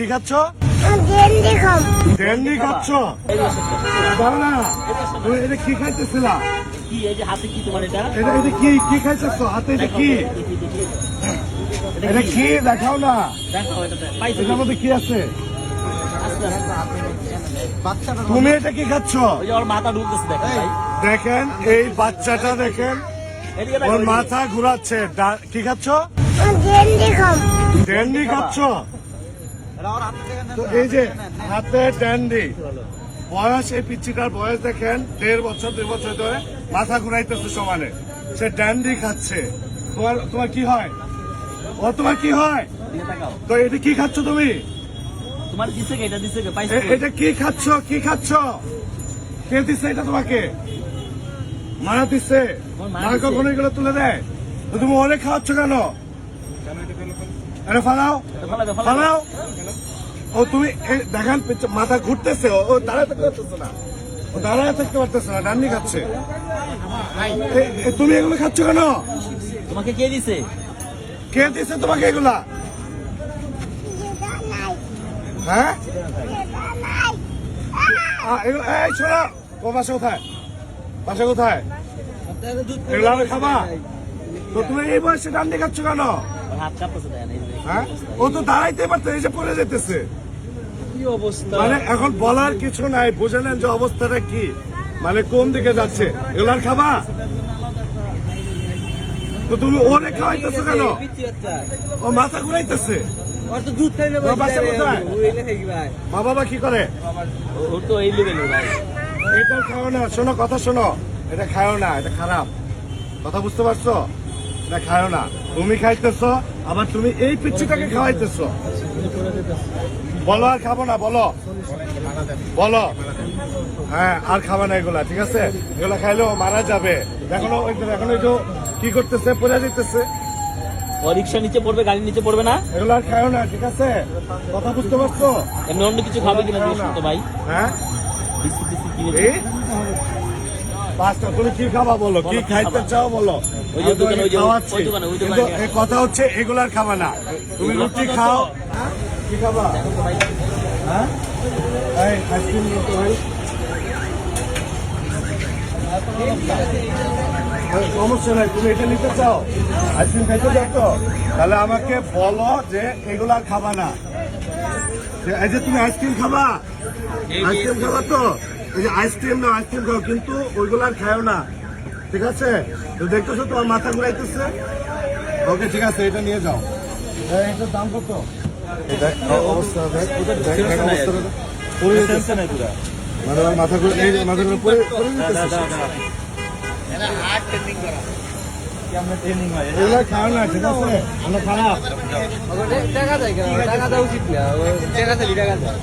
কি খাচ্ছ? ড্যান্ডি খাচ্ছ? দাও না। তুমি এটা কি খাইতেছিলা? কি এই যে হাতে কি তোমার এটা এটা কি কি খাইতেছ? হাতে এটা কি? এটা কি? দেখাও না। এটার মধ্যে কি আছে? তুমি এটা কি খাচ্ছ? দেখেন এই বাচ্চাটা দেখেন। ওর মাথা ঘুরাচ্ছে। ডা- কি খাচ্ছ? খাচ্ছ? তো এই যে হাতে ড্যান্ডি বয়স এই পিচ্ছিটার বয়স দেখেন দেড় বছর দুই বছর ধরে মাথা ঘুরাইতেছে সমানে। সে ড্যান্ডি খাচ্ছে। তোমার তোমার কি হয়? ও তোমার কি হয়? তো এটা কি খাচ্ছ তুমি? তোমার এটা কে? খাচ্ছ? কি খাচ্ছ? কে দিচ্ছে এটা তোমাকে? মারা দিচ্ছে মা মা কখনো এগুলো তুলে দেয়। তো তুমি অনেক খাওয়াচ্ছ কেন? আরে ফালাও। ফালাও। ও তুমি দেখান মাথা ঘুরতেছে ও- দাঁড়ায় থাকতে পারতেছে না। ও দাঁড়ায় থাকতে পারতেছে না ডান্ডি খাচ্ছে। তুমি এগুলো খাচ্ছ কেন? তোমাকে কে দিছে? কে দিচ্ছে তোমাকে এগুলা? হ্যাঁ? এগুলো এই শোনো ও বাসা কোথায়? বাসা কোথায়? এগুলো খাবা? তো তুমি এই বয়সে ডান্ডি খাচ্ছ কেন? হ্যাঁ? ও তো দাঁড়াইতে পারতো যে পড়ে যেতেছে। মানে এখন বলার কিছু নাই বুঝে নেন যে অবস্থাটা কি? মানে কোন দিকে যাচ্ছে? এগুলো আর খাবা? তো তুমি ওরে খাওয়াইতেছো কেন? ও মাথা ঘুরাইতেছে? মা বাবা কি করে? এটা খাও না শোনো কথা শোনো। এটা খাও না এটা খারাপ। কথা বুঝতে পারছ? এটা খাও না। তুমি খাইতেছো আবার তুমি এই পিচ্ছিটাকে খাওয়াইতেছো। বলো আর খাব না বলো। বলো। হ্যাঁ আর খাবা না এগুলা ঠিক আছে? এগুলা খাইলেও মারা যাবে। এখনও এখন যে কি করতেছে পড়ে যেতেছে ও রিক্সা নিচে পড়বে গাড়ির নিচে পড়বে না? এগুলো আর খাও না ঠিক আছে? কথা বুঝতে পারছ? এমনি অন্য কিছু খাবে কিনা জিজ্ঞেস না। করতে ভাই? হ্যাঁ? পাঁচটা তুমি কি খাবা বলো? কি খাইতে চাও বলো? খাওয়াচ্ছি। কিন্তু কথা হচ্ছে এগুলার খাবা না। তুমি রুটি খাও। হ্যাঁ? কি খাবা? হ্যাঁ? আইসক্রিম ভাই সমস্যা নাই তুমি এটা নিতে চাও? আইসক্রিম খাইতে চাও তো। তাহলে আমাকে বলো যে এগুলা খাবা না। এই যে তুমি আইসক্রিম খাবা? আইসক্রিম খাবা তো? এই যে আইসক্রিম না আইসক্রিম খাও কিন্তু ওইগুলো আর খাও না। ঠিক আছে? তো দেখতেছো তোমার মাথা ঘুরাইতেছে? ওকে ঠিক আছে এটা নিয়ে যাও। এটার দাম কত? দেখ অবস্থা দেখ। মানে মাথা ঘুরে মাথা ঘুরে পড়ে পড়ে খারাপ। টাকা দেয় টাকা দেওয়া উচিত না। টাকা দিলি টাকা দেয়